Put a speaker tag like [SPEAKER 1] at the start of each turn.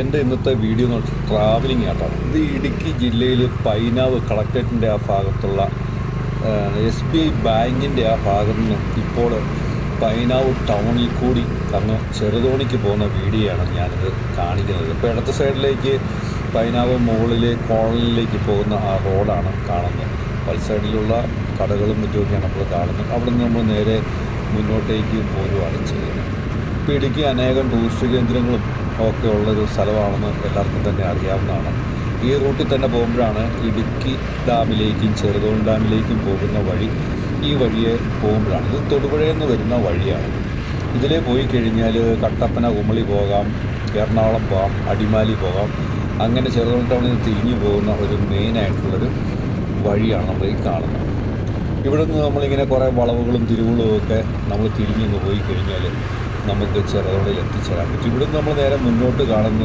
[SPEAKER 1] എന്റെ ഇന്നത്തെ വീഡിയോ എന്ന് വെച്ചാൽ ട്രാവലിംഗ് ആട്ടോ. ഇത് ഇടുക്കി ജില്ലയിൽ പൈനാവ് കളക്ടറേറ്റിന്റെ ആ ഭാഗത്തുള്ള എസ് ബി ഐ ബാങ്കിന്റെ ആ ഭാഗത്ത് നിന്ന് ഇപ്പോൾ പൈനാവ് ടൗണിൽ കൂടി അങ്ങ് ചെറുതോണിക്ക് പോകുന്ന വീഡിയോയാണ് ഞാനിത് കാണിക്കുന്നത്. ഇപ്പോൾ ഇടത്ത സൈഡിലേക്ക് പൈനാവ് മുകളിലെ കോളനിലേക്ക് പോകുന്ന ആ റോഡാണ് കാണുന്നത്. വൽ സൈഡിലുള്ള കടകളും മറ്റുമൊക്കെയാണ് നമ്മൾ കാണുന്നത്. അവിടെ നിന്ന് നമ്മൾ നേരെ മുന്നോട്ടേക്ക് പോരുവാണ് ചെയ്യുന്നത്. ഇപ്പോൾ ഇടുക്കി അനേകം ടൂറിസ്റ്റ് കേന്ദ്രങ്ങളും ഒക്കെ ഉള്ളൊരു സ്ഥലമാണെന്ന് എല്ലാവർക്കും തന്നെ അറിയാവുന്നതാണ്. ഈ റൂട്ടിൽ തന്നെ പോകുമ്പോഴാണ് ഇടുക്കി ഡാമിലേക്കും ചെറുതോൺ ഡാമിലേക്കും പോകുന്ന വഴി ഈ വഴിയെ പോകുമ്പോഴാണ്. ഇത് തൊടുപുഴയിൽ നിന്ന് വരുന്ന വഴിയാണ്. ഇതിലേ പോയി കഴിഞ്ഞാൽ കട്ടപ്പന കുമളി പോകാം എറണാകുളം പോകാം അടിമാലി പോകാം. അങ്ങനെ ചെറുതോൺ ടൗണിൽ നിന്ന് തിരിഞ്ഞു പോകുന്ന ഒരു മെയിനായിട്ടുള്ളൊരു വഴിയാണ് നമ്മൾ ഈ കാണുന്നത്. ഇവിടുന്ന് നമ്മളിങ്ങനെ കുറേ വളവുകളും തിരിവുകളും ഒക്കെ നമ്മൾ തിരിഞ്ഞു പോയി കഴിഞ്ഞാൽ നമുക്ക് ചെറുതോണിൽ എത്തിച്ചേരാൻ പറ്റും. ഇവിടുന്ന് നമ്മൾ നേരെ മുന്നോട്ട് കാണുന്നത്